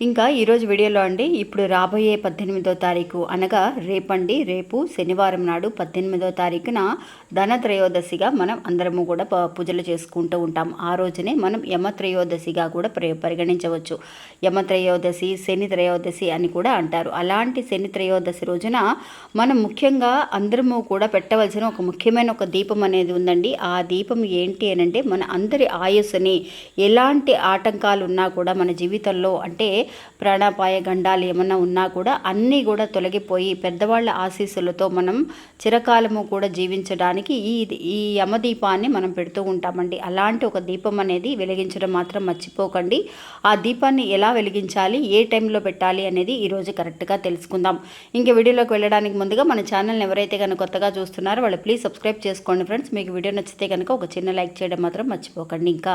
ఇంకా ఈరోజు వీడియోలో అండి ఇప్పుడు రాబోయే పద్దెనిమిదో తారీఖు అనగా రేపండి రేపు శనివారం నాడు పద్దెనిమిదో తారీఖున ధనత్రయోదశిగా మనం అందరము కూడా ప- పూజలు చేసుకుంటూ ఉంటాం. ఆ రోజునే మనం యమత్రయోదశిగా కూడా పరిగణించవచ్చు. యమత్రయోదశి శని త్రయోదశి అని కూడా అంటారు. అలాంటి శని త్రయోదశి రోజున మనం ముఖ్యంగా అందరము కూడా పెట్టవలసిన ఒక ముఖ్యమైన ఒక దీపం అనేది ఉందండి. ఆ దీపం ఏంటి అని అంటే మన అందరి ఆయుస్సుని ఎలాంటి ఆటంకాలు ఉన్నా కూడా మన జీవితంలో అంటే ప్రాణాపాయ గండాలు ఏమన్నా ఉన్నా కూడా అన్నీ కూడా తొలగిపోయి పెద్దవాళ్ళ ఆశీస్సులతో మనం చిరకాలము కూడా జీవించడానికి ఈ ఈ యమదీపాన్ని మనం పెడుతూ ఉంటామండి. అలాంటి ఒక దీపం అనేది వెలిగించడం మాత్రం మర్చిపోకండి. ఆ దీపాన్ని ఎలా వెలిగించాలి ఏ టైంలో పెట్టాలి అనేది ఈరోజు కరెక్ట్గా తెలుసుకుందాం. ఇంకా వీడియోలోకి వెళ్ళడానికి ముందుగా మన ఛానల్ని ఎవరైతే కనుక కొత్తగా చూస్తున్నారో వాళ్ళు ప్లీజ్ సబ్స్క్రైబ్ చేసుకోండి ఫ్రెండ్స్. మీకు వీడియో నచ్చితే కనుక ఒక చిన్న లైక్ చేయడం మాత్రం మర్చిపోకండి. ఇంకా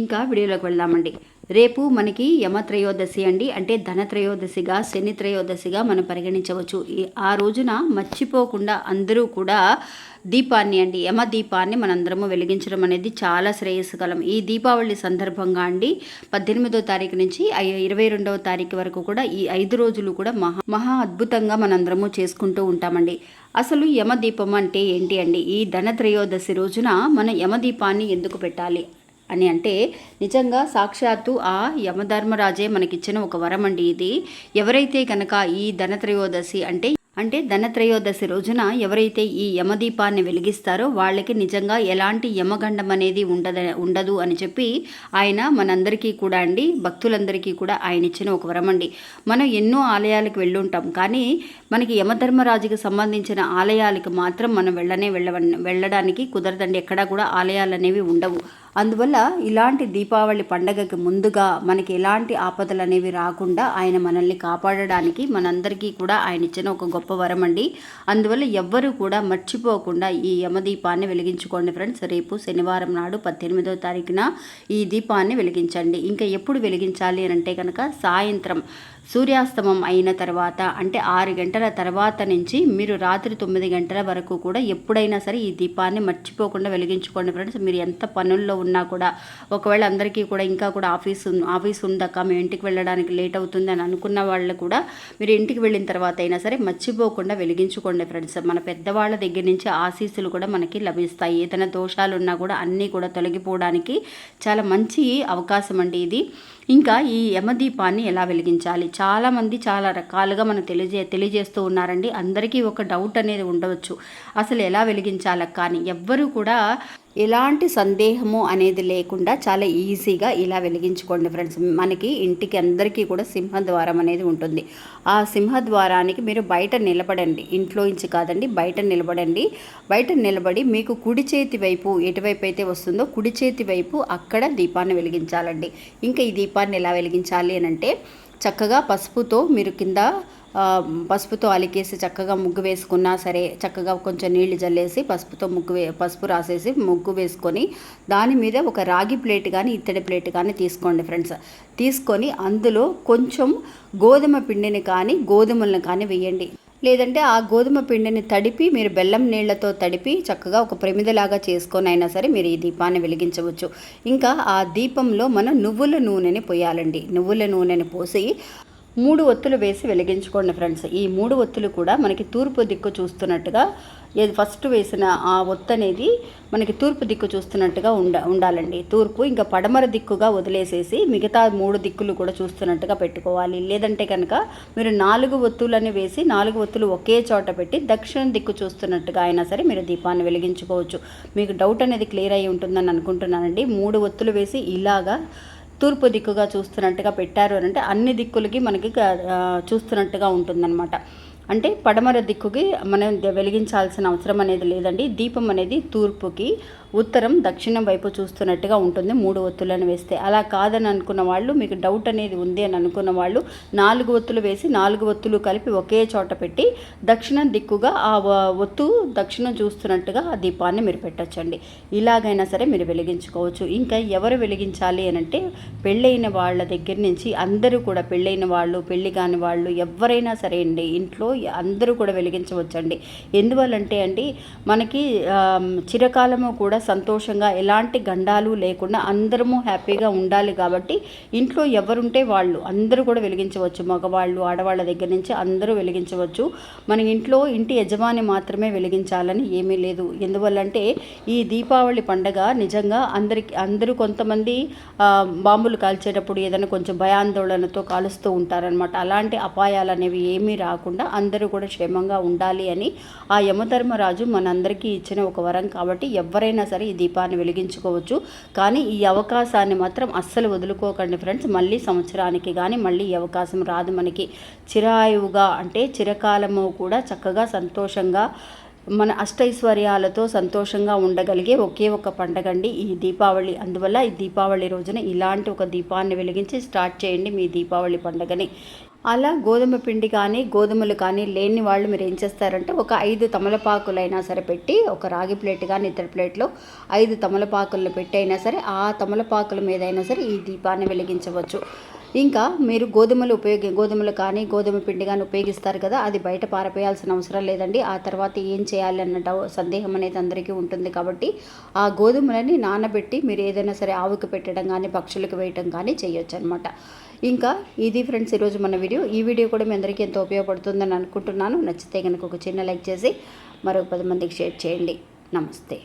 ఇంకా వీడియోలోకి వెళ్దామండి. రేపు మనకి యమత్రయోదశి అండి. అంటే ధనత్రయోదశిగా శని త్రయోదశిగా మనం పరిగణించవచ్చు. ఆ రోజున మర్చిపోకుండా అందరూ కూడా దీపాన్ని అండి యమ దీపాన్ని మనందరము వెలిగించడం అనేది చాలా శ్రేయస్కరం ఈ దీపావళి సందర్భంగా అండి పద్దెనిమిదో తారీఖు నుంచి ఇరవై రెండవ తారీఖు వరకు కూడా ఈ ఐదు రోజులు కూడా మహా మహా అద్భుతంగా మనందరము చేసుకుంటూ ఉంటామండి. అసలు యమదీపం అంటే ఏంటి అండి? ఈ ధనత్రయోదశి రోజున మన యమదీపాన్ని ఎందుకు పెట్టాలి? అని అంటే నిజంగా సాక్షాత్తు ఆ యమధర్మరాజే మనకిచ్చిన ఒక వరం అండి ఇది. ఎవరైతే కనుక ఈ ధనత్రయోదశి అంటే అంటే ధనత్రయోదశి రోజున ఎవరైతే ఈ యమదీపాన్ని వెలిగిస్తారో వాళ్ళకి నిజంగా ఎలాంటి యమగండం అనేది ఉండద ఉండదు అని చెప్పి ఆయన మనందరికీ కూడా అండి భక్తులందరికీ కూడా ఆయన ఇచ్చిన ఒక వరం అండి మనం ఎన్నో ఆలయాలకు వెళ్ళుంటాం కానీ మనకి యమధర్మరాజుకి సంబంధించిన ఆలయాలకు మాత్రం మనం వెళ్ళనే వెళ్ళ వెళ్ళడానికి కుదరదండి. ఎక్కడా కూడా ఆలయాలు అనేవి ఉండవు. అందువల్ల ఇలాంటి దీపావళి పండగకి ముందుగా మనకి ఎలాంటి ఆపదలు అనేవి రాకుండా ఆయన మనల్ని కాపాడడానికి మనందరికీ కూడా ఆయన ఇచ్చిన ఒక గొప్ప వరం అండి. అందువల్ల ఎవ్వరూ కూడా మర్చిపోకుండా ఈ యమదీపాన్ని వెలిగించుకోండి ఫ్రెండ్స్. రేపు శనివారం నాడు పద్దెనిమిదో తారీఖున ఈ దీపాన్ని వెలిగించండి. ఇంకా ఎప్పుడు వెలిగించాలి అని అంటే కనుక సాయంత్రం సూర్యాస్తమం అయిన తర్వాత అంటే ఆరు గంటల తర్వాత నుంచి మీరు రాత్రి తొమ్మిది గంటల వరకు కూడా ఎప్పుడైనా సరే ఈ దీపాన్ని మర్చిపోకుండా వెలిగించుకోండి ఫ్రెండ్స్. మీరు ఎంత పనుల్లో ఉన్నా కూడా ఒకవేళ అందరికీ కూడా ఇంకా కూడా ఆఫీస్ ఆఫీస్ ఉందక్క మేము ఇంటికి వెళ్ళడానికి లేట్ అవుతుంది అని అనుకున్న వాళ్ళు కూడా మీరు ఇంటికి వెళ్ళిన తర్వాత అయినా సరే మర్చిపోకుండా వెలిగించుకోండి ఫ్రెండ్స్. మన పెద్దవాళ్ళ దగ్గర నుంచి ఆశీస్సులు కూడా మనకి లభిస్తాయి. ఏదైనా దోషాలు ఉన్నా కూడా అన్నీ కూడా తొలగిపోవడానికి చాలా మంచి అవకాశం అండి ఇది. ఇంకా ఈ యమదీపాన్ని ఎలా వెలిగించాలి? చాలామంది చాలా రకాలుగా మనం తెలియజే తెలియజేస్తూ ఉన్నారండి. అందరికీ ఒక డౌట్ అనేది ఉండవచ్చు. అసలు ఎలా వెలిగించాలి కానీ ఎవ్వరూ కూడా ఎలాంటి సందేహము అనేది లేకుండా చాలా ఈజీగా ఇలా వెలిగించుకోండి ఫ్రెండ్స్. మనకి ఇంటికి అందరికీ కూడా సింహద్వారం అనేది ఉంటుంది. ఆ సింహద్వారానికి మీరు బయట నిలబడండి. ఇంట్లో నుంచి కాదండి బయట నిలబడండి. బయట నిలబడి మీకు కుడి చేతి వైపు ఎటువైపు అయితే వస్తుందో కుడి చేతి వైపు అక్కడ దీపాన్ని వెలిగించాలండి. ఇంకా ఈ దీపాన్ని ఎలా వెలిగించాలి అని అంటే చక్కగా పసుపుతో మీరు కింద పసుపుతో అలికేసి చక్కగా ముగ్గు వేసుకున్నా సరే చక్కగా కొంచెం నీళ్ళు జల్లేసి పసుపుతో ముగ్గు వే పసుపు రాసేసి ముగ్గు వేసుకొని దాని మీద ఒక రాగి ప్లేట్ కానీ ఇత్తడి ప్లేట్ కానీ తీసుకోండి ఫ్రెండ్స్. తీసుకొని అందులో కొంచెం గోధుమ పిండిని కానీ గోధుమలను కానీ వేయండి. లేదంటే ఆ గోధుమ పిండిని తడిపి మీరు బెల్లం నీళ్ళతో తడిపి చక్కగా ఒక ప్రమిదలాగా చేసుకొని అయినా సరే మీరు ఈ దీపాన్ని వెలిగించవచ్చు. ఇంకా ఆ దీపంలో మనం నువ్వుల నూనెని పోయాలండి. నువ్వుల నూనెని పోసి మూడు ఒత్తులు వేసి వెలిగించుకోండి ఫ్రెండ్స్. ఈ మూడు ఒత్తులు కూడా మనకి తూర్పు దిక్కు చూస్తున్నట్టుగా ఏది ఫస్ట్ వేసిన ఆ ఒత్తు అనేది మనకి తూర్పు దిక్కు చూస్తున్నట్టుగా ఉండ ఉండాలండి. తూర్పు ఇంకా పడమర దిక్కుగా వదిలేసేసి మిగతా మూడు దిక్కులు కూడా చూస్తున్నట్టుగా పెట్టుకోవాలి. లేదంటే కనుక మీరు నాలుగు ఒత్తులని వేసి నాలుగు ఒత్తులు ఒకే చోట పెట్టి దక్షిణ దిక్కు చూస్తున్నట్టుగా అయినా సరే మీరు దీపాన్ని వెలిగించుకోవచ్చు. మీకు డౌట్ అనేది క్లియర్ అయి ఉంటుందని అనుకుంటున్నానండి. మూడు ఒత్తులు వేసి ఇలాగా తూర్పు దిక్కుగా చూస్తున్నట్టుగా పెట్టారు అని అంటే అన్ని దిక్కులకి మనకి చూస్తున్నట్టుగా ఉంటుందన్నమాట. అంటే పడమర దిక్కుకి మనం వెలిగించాల్సిన అవసరం అనేది లేదండి. దీపం అనేది తూర్పుకి ఉత్తరం దక్షిణం వైపు చూస్తున్నట్టుగా ఉంటుంది. మూడు ఒత్తులను వేస్తే అలా కాదని అనుకున్న వాళ్ళు మీకు డౌట్ అనేది ఉంది అని అనుకున్న వాళ్ళు నాలుగు ఒత్తులు వేసి నాలుగు ఒత్తులు కలిపి ఒకే చోట పెట్టి దక్షిణం దిక్కుగా ఆ ఒత్తు దక్షిణం చూస్తున్నట్టుగా ఆ దీపాన్ని మీరు పెట్టచ్చండి. ఇలాగైనా సరే మీరు వెలిగించుకోవచ్చు. ఇంకా ఎవరు వెలిగించాలి అని అంటే పెళ్ళైన వాళ్ళ దగ్గర నుంచి అందరూ కూడా పెళ్ళైన వాళ్ళు పెళ్ళి కాని వాళ్ళు ఎవరైనా సరే అండి ఇంట్లో అందరూ కూడా వెలిగించవచ్చండి. ఎందువల్లంటే అండి మనకి చిరకాలము కూడా సంతోషంగా ఎలాంటి గండాలు లేకుండా అందరము హ్యాపీగా ఉండాలి కాబట్టి ఇంట్లో ఎవరుంటే వాళ్ళు అందరూ కూడా వెలిగించవచ్చు. మగవాళ్ళు ఆడవాళ్ళ దగ్గర నుంచి అందరూ వెలిగించవచ్చు. మన ఇంట్లో ఇంటి యజమాని మాత్రమే వెలిగించాలని ఏమీ లేదు. ఎందువల్లంటే ఈ దీపావళి పండగ నిజంగా అందరికి అందరూ కొంతమంది బాంబులు కాల్చేటప్పుడు ఏదైనా కొంచెం భయాందోళనతో కాలుస్తూ ఉంటారనమాట అలాంటి అపాయాలు అనేవి ఏమీ రాకుండా అందరూ కూడా క్షేమంగా ఉండాలి అని ఆ యమధర్మరాజు మనందరికీ ఇచ్చిన ఒక వరం కాబట్టి ఎవరైనా సరే ఈ దీపాన్ని వెలిగించుకోవచ్చు. కానీ ఈ అవకాశాన్ని మాత్రం అస్సలు వదులుకోకండి ఫ్రెండ్స్. మళ్ళీ సంవత్సరానికి కానీ మళ్ళీ ఈ అవకాశం రాదు మనకి. చిరాయువుగా అంటే చిరకాలము కూడా చక్కగా సంతోషంగా మన అష్టైశ్వర్యాలతో సంతోషంగా ఉండగలిగే ఒకే ఒక పండగ అండి ఈ దీపావళి. అందువల్ల ఈ దీపావళి రోజున ఇలాంటి ఒక దీపాన్ని వెలిగించి స్టార్ట్ చేయండి మీ దీపావళి పండుగని. అలా గోధుమ పిండి కానీ గోధుమలు కానీ లేని వాళ్ళు మీరు ఏం చేస్తారంటే ఒక ఐదు తమలపాకులైనా సరే పెట్టి ఒక రాగి ప్లేట్ కానీ ఇతర ప్లేట్లో ఐదు తమలపాకులను పెట్టి అయినా సరే ఆ తమలపాకుల మీద అయినా సరే ఈ దీపాన్ని వెలిగించవచ్చు. ఇంకా మీరు గోధుమలు ఉపయోగి గోధుమలు కానీ గోధుమ పిండి కానీ ఉపయోగిస్తారు కదా అది బయట పారపేయాల్సిన అవసరం లేదండి. ఆ తర్వాత ఏం చేయాలి అన్న సందేహం అనేది అందరికీ ఉంటుంది కాబట్టి ఆ గోధుమలని నానబెట్టి మీరు ఏదైనా సరే ఆవుకి పెట్టడం కానీ పక్షులకు వేయటం కానీ చేయొచ్చు అనమాట ఇంకా ఇది ఫ్రెండ్స్ ఈరోజు మన వీడియో. ఈ వీడియో కూడా మీ అందరికీ ఎంతో ఉపయోగపడుతుందని అనుకుంటున్నాను. నచ్చితే కనుక ఒక చిన్న లైక్ చేసి మరొక పది మందికి షేర్ చేయండి. నమస్తే.